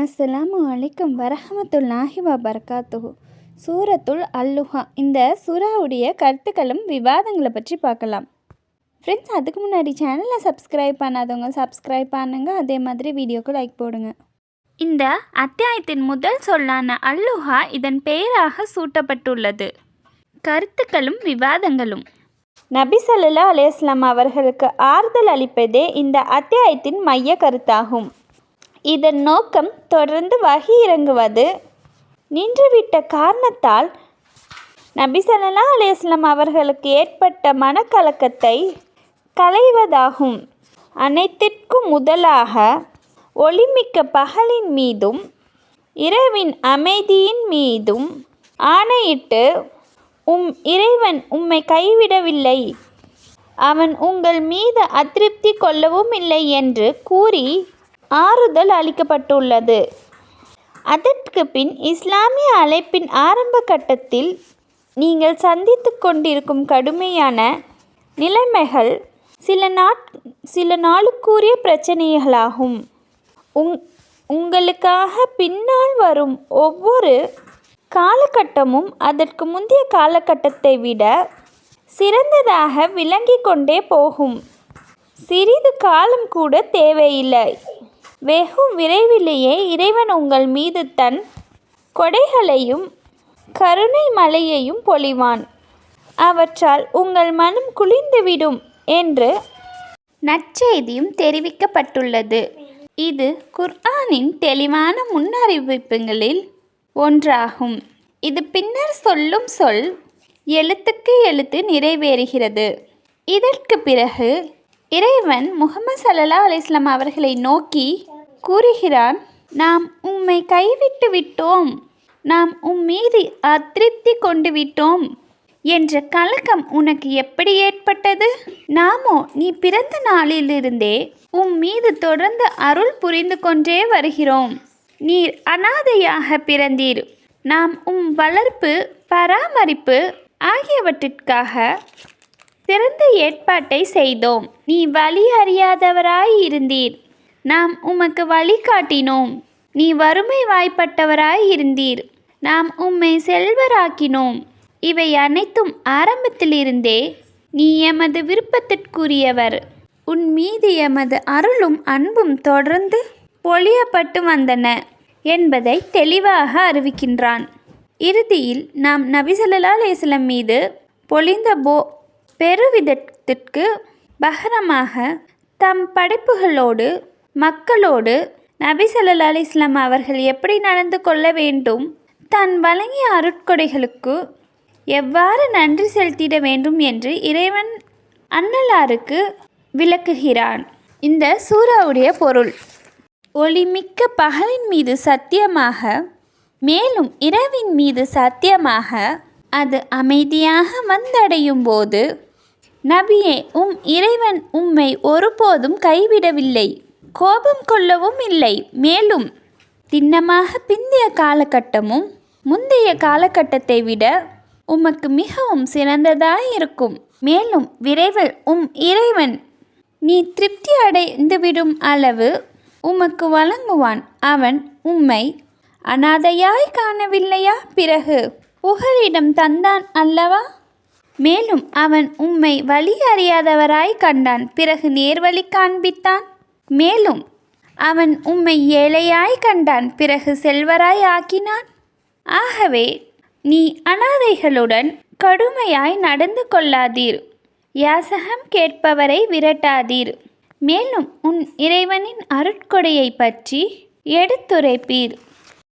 அஸ்ஸலாமு அலைக்கும் வரஹமத்துல்லாஹி வபர்காத்துஹு. சூரத்துல் அல்லுஹா. இந்த சூறாவுடைய கருத்துக்களும் விவாதங்களை பற்றி பார்க்கலாம். ஃப்ரெண்ட்ஸ் அதுக்கு முன்னாடி சேனலை சப்ஸ்கிரைப் பண்ணாதவங்க சப்ஸ்கிரைப் பண்ணுங்கள் அதே மாதிரி வீடியோக்கு லைக் போடுங்க. இந்த அத்தியாயத்தின் முதல் சொல்லான அல்லுஹா இதன் பெயராக சூட்டப்பட்டுள்ளது. கருத்துக்களும் விவாதங்களும். நபி சல்லா அலையாஸ்லாம் அவர்களுக்கு ஆறுதல் அளிப்பதே இந்த அத்தியாயத்தின் மைய கருத்தாகும். இதன் நோக்கம் தொடர்ந்து வகி இறங்குவது. நின்றுவிட்ட காரணத்தால் நபி சல்லா அவர்களுக்கு ஏற்பட்ட மனக்கலக்கத்தை களைவதாகும். அனைத்திற்கும் முதலாக ஒளிமிக்க பகலின் மீதும் இரவின் அமைதியின் மீதும் ஆணையிட்டு உம் இறைவன் உம்மை கைவிடவில்லை. அவன் உங்கள் மீது அதிருப்தி கொள்ளவும் இல்லை என்று கூறி ஆறுதல் அளிக்கப்பட்டுள்ளது. அதற்கு பின் இஸ்லாமிய அழைப்பின் ஆரம்ப கட்டத்தில் நீங்கள் சந்தித்து கொண்டிருக்கும் கடுமையான நிலைமைகள் சில நாட் சில நாளுக்குரிய பிரச்சனைகளாகும். உங் உங்களுக்காக பின்னால் வரும் ஒவ்வொரு காலகட்டமும் அதற்கு முந்தைய காலகட்டத்தை விட சிறந்ததாக விளங்கி கொண்டே போகும். சிறிது காலம் கூட தேவையில்லை. வெகு விரைவிலேயே இறைவன் உங்கள் மீது தன் கொடைகளையும் கருணை மலையையும் பொழிவான். அவற்றால் உங்கள் மனம் குளிர்ந்துவிடும் என்று நற்செய்தியும் தெரிவிக்கப்பட்டுள்ளது. இது குர்ஆனின் தெளிவான முன்னறிவிப்புகளில் ஒன்றாகும். இது பின்னர் சொல்லும் சொல் எழுத்துக்கு எழுத்து நிறைவேறுகிறது. இதற்கு பிறகு இறைவன் முகமது சல்லா அலிஸ்லாம் அவர்களை நோக்கி கூறுகிறான் நாம் உம்மை கைவிட்டு விட்டோம். நாம் உம் மீது அதிருப்தி கொண்டு விட்டோம். என்ற கலக்கம் உனக்கு எப்படி ஏற்பட்டது? நாமோ நீ பிறந்த நாளிலிருந்தே உம் மீது தொடர்ந்து அருள் புரிந்து கொண்டே வருகிறோம். நீர் அனாதையாக பிறந்தீர். நாம் உம் வளர்ப்பு பராமரிப்பு ஆகியவற்றிற்காக சிறந்த ஏற்பாட்டை செய்தோம். நீ வழி அறியாதவராய் இருந்தீர். நாம் உமக்கு வழிகாட்டினோம் நீ வறுமை வாய்ப்பட்டவராய் இருந்தீர். நாம் உம்மை செல்வராக்கினோம். இவை அனைத்தும் ஆரம்பத்திலிருந்தே நீ எமது விருப்பத்திற்குரியவர். உன் மீது எமது அருளும் அன்பும் தொடர்ந்து பொழியப்பட்டு வந்தன என்பதை தெளிவாக அறிவிக்கின்றான். இறுதியில் நாம் நபிசல்லா அலேஸ்லம் மீது பொழிந்த போ பெருவிதத்திற்கு பகரமாக தம் படைப்புகளோடு மக்களோடு நபி சல்லா அலிஸ்லாம் அவர்கள் எப்படி நடந்து கொள்ள வேண்டும் தன் வழங்கிய அருட்கொடைகளுக்கு எவ்வாறு நன்றி செலுத்திட வேண்டும் என்று இறைவன் அன்னலாருக்கு விளக்குகிறான். இந்த சூறாவுடைய பொருள் ஒளிமிக்க பகலின் மீது சத்தியமாக மேலும் இரவின் மீது சத்தியமாக அது அமைதியாக வந்தடையும் போது நபியே உம் இறைவன் உம்மை ஒருபோதும் கைவிடவில்லை. கோபம் கொள்ளவும் இல்லை. மேலும் திண்ணமாக பிந்தைய காலகட்டமும் முந்தைய காலகட்டத்தை விட உமக்கு மிகவும் சிறந்ததாயிருக்கும். மேலும் விரைவில் உம் இறைவன் நீ திருப்தி அடைந்துவிடும் அளவு உமக்கு வழங்குவான். அவன் உம்மை அனாதையாய் காணவில்லையா? பிறகு புகலிடம் தந்தான் அல்லவா? மேலும் அவன் உம்மை வழி அறியாதவராய் கண்டான். பிறகு நேர்வழி காண்பித்தான். மேலும் அவன் உம்மை ஏழையாய் கண்டான். பிறகு செல்வராய் ஆக்கினான். ஆகவே நீ அனாதைகளுடன் கடுமையாய் நடந்து கொள்ளாதீர். யாசகம் கேட்பவரை விரட்டாதீர். மேலும் உன் இறைவனின் அருட்கொடையை பற்றி எடுத்துரைப்பீர்.